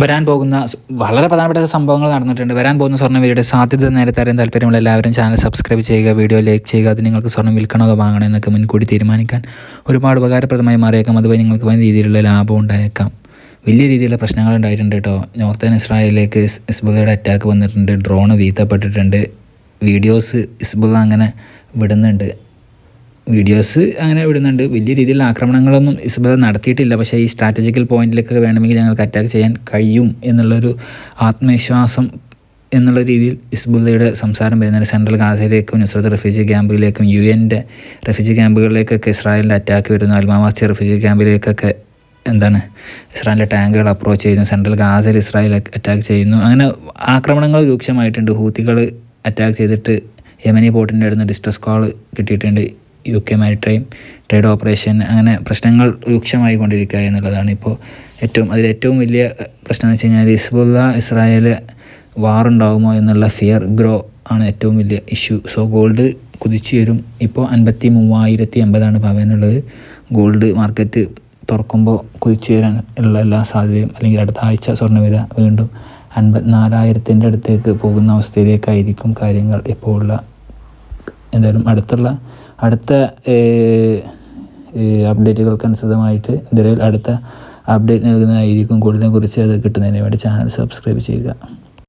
വരാൻ പോകുന്ന വളരെ പ്രധാനപ്പെട്ട സംഭവങ്ങൾ നടന്നിട്ടുണ്ട്. വരാൻ പോകുന്ന സ്വർണവിലയുടെ സാധ്യത നേരത്തെ അറിയാൻ താല്പര്യമുള്ള എല്ലാവരും ചാനൽ സബ്സ്ക്രൈബ് ചെയ്യുക വീഡിയോ ലൈക്ക് ചെയ്യുക അത് നിങ്ങൾക്ക് സ്വർണം വിൽക്കണോ അതോ വാങ്ങണോ എന്നൊക്കെ മുൻകൂട്ടി തീരുമാനിക്കാൻ ഒരുപാട് ഉപകാരപ്രദമായി മാറിയേക്കാം. അതുവഴി നിങ്ങൾക്ക് വലിയ രീതിയിലുള്ള ലാഭം ഉണ്ടായേക്കാം. വലിയ രീതിയിലുള്ള പ്രശ്നങ്ങൾ ഉണ്ടായിട്ടുണ്ട് കേട്ടോ. നോർത്തേൺ ഇസ്രായേലിലേക്ക് ഇസ്ബുലയുടെ അറ്റാക്ക് വന്നിട്ടുണ്ട്. ഡ്രോണ് വീഴ്ത്തപ്പെട്ടിട്ടുണ്ട് വീഡിയോസ് ഇസ്ബുള്ള അങ്ങനെ വിടുന്നുണ്ട്. വീഡിയോസ് അങ്ങനെ വിടുന്നുണ്ട് വലിയ രീതിയിലുള്ള ആക്രമണങ്ങളൊന്നും ഇസബൽ നടത്തിയിട്ടില്ല. പക്ഷേ ഈ സ്ട്രാറ്റജിക്കൽ പോയിന്റിലൊക്കെ വേണമെങ്കിൽ ഞങ്ങൾക്ക് അറ്റാക്ക് ചെയ്യാൻ കഴിയും എന്നുള്ളൊരു ആത്മവിശ്വാസം എന്നുള്ള രീതിയിൽ ഇസ്ബുള്ളയുടെ സംസാരം വരുന്നുണ്ട്. സെൻട്രൽ ഗാസയിലേക്കും നുസ്രത്ത് റെഫ്യൂജി ക്യാമ്പിലേക്കും യു എന്റെ റെഫ്യൂജി ക്യാമ്പുകളിലേക്കൊക്കെ ഇസ്രായേലിന്റെ അറ്റാക്ക് വരുന്നു. അൽമാവാസി റെഫ്യൂജി ക്യാമ്പിലേക്കൊക്കെ എന്താണ് ഇസ്രായേലിന്റെ ടാങ്കുകൾ അപ്രോച്ച് ചെയ്യുന്നു. സെൻട്രൽ ഗാസയിൽ ഇസ്രായേൽ അറ്റാക്ക് ചെയ്യുന്നു. അങ്ങനെ ആക്രമണങ്ങൾ രൂക്ഷമായിട്ടുണ്ട്. ഹൂത്തികൾ അറ്റാക്ക് ചെയ്തിട്ട് യമനി പോർട്ടിന്റെ അടുത്ത് ഡിസ്ട്രസ് കോൾ കിട്ടിയിട്ടുണ്ട്. U K maritime trade operation അങ്ങനെ പ്രശ്നങ്ങൾ രൂക്ഷമായി കൊണ്ടിരിക്കുക എന്നുള്ളതാണ്. ഇപ്പോൾ ഏറ്റവും അതിൽ ഏറ്റവും വലിയ പ്രശ്നം എന്ന് വെച്ച് കഴിഞ്ഞാൽ ഇസ്ബുല്ല ഇസ്രായേൽ വാറുണ്ടാകുമോ എന്നുള്ള ഫിയർ ഗ്രോ ആണ് ഏറ്റവും വലിയ ഇഷ്യൂ സോ ഗോൾഡ് കുതിച്ചു വരും. ഇപ്പോൾ അൻപത്തി മൂവായിരത്തി എൺപതാണ് എന്നുള്ളത്. ഗോൾഡ് മാർക്കറ്റ് തുറക്കുമ്പോൾ കുതിച്ചു വരാൻ ഉള്ള എല്ലാ സാധ്യതയും അല്ലെങ്കിൽ അടുത്ത ആഴ്ച സ്വർണവില വീണ്ടും അൻപത്തിനാലായിരത്തിന്റെ അടുത്തേക്ക് പോകുന്ന അവസ്ഥയിലേക്കായിരിക്കും കാര്യങ്ങൾ ഇപ്പോൾ ഉള്ള എന്തായാലും അടുത്തുള്ള അടുത്ത അപ്ഡേറ്റുകൾക്കനുസൃതമായിട്ട് എന്തായാലും അടുത്ത അപ്ഡേറ്റ് നൽകുന്നതായിരിക്കും കൂടുതലും കുറിച്ച് അത് കിട്ടുന്നതിന് വേണ്ടി ചാനൽ സബ്സ്ക്രൈബ് ചെയ്യുക.